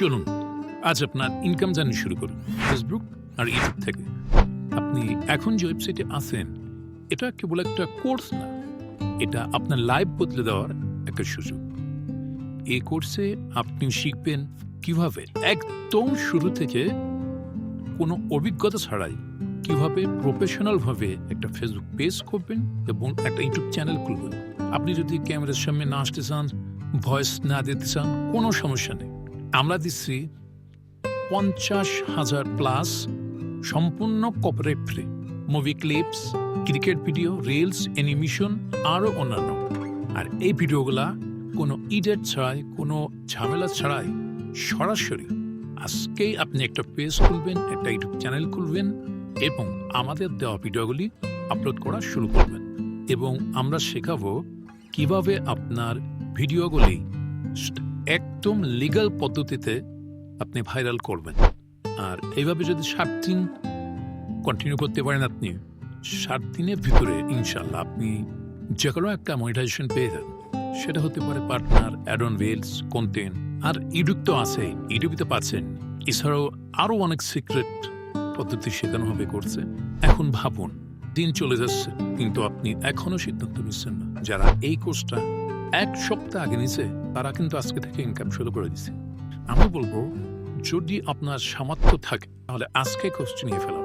চলুন, আজ আপনার ইনকাম জার্নি শুরু করুন ফেসবুক আর ইউটিউব থেকে। আপনি এখন যে ওয়েবসাইটে আছেন, এটা কেবল একটা কোর্স না, এটা আপনার লাইফ বদলে দেওয়ার একটা সুযোগ। এই কোর্সে আপনি শিখবেন কীভাবে, একদম শুরু থেকে কোনো অভিজ্ঞতা ছাড়াই কীভাবে প্রফেশনালভাবে একটা ফেসবুক পেজ করবেন এবং একটা ইউটিউব চ্যানেল খুলবেন। আপনি যদি ক্যামেরার সামনে না আসতে চান ভয়েস না দিতে চান, কোনো সমস্যা নেই। আমরা দিচ্ছি পঞ্চাশ হাজার প্লাস সম্পূর্ণ copyright free movie clips cricket video reels animation আরও অন্যান্য। আর এই ভিডিওগুলা কোনো ইডেট ছাড়াই, কোনো ঝামেলা ছাড়াই সরাসরি আজকেই আপনি একটা পেজ খুলবেন, একটা ইউটিউব চ্যানেল খুলবেন এবং আমাদের দেওয়া ভিডিওগুলি আপলোড করা শুরু করবেন। এবং আমরা শেখাবো কীভাবে আপনার ভিডিওগুলি একদম লিগ্যাল পদ্ধতিতে আপনি ভাইরাল করবেন। আর এইভাবে যদি সাত দিন কন্টিনিউ করতে পারেন আপনি, সাত দিনের ভিতরে ইনশাল্লাহ আপনি যে কোনো একটা মনিটাইজেশন পেয়ে যান সেটা হতে পারে partner add on reels content R YouTube তো আছে ইউটিউবে তো পাচ্ছেন। এছাড়াও আরও অনেক সিক্রেট পদ্ধতি শেখানো হবে করছে। এখন ভাবুন, দিন চলে যাচ্ছে, কিন্তু আপনি এখনও সিদ্ধান্ত নিচ্ছেন না। যারা এই কোর্সটা এক সপ্তাহ আগে নিছে তারা কিন্তু আজকে থেকে ইনকাম শুরু করে দিছে। আমি বলব, যদি আপনার সামর্থ্য থাকে, তাহলে আজকে কোর্সটি নিয়ে ফেলাম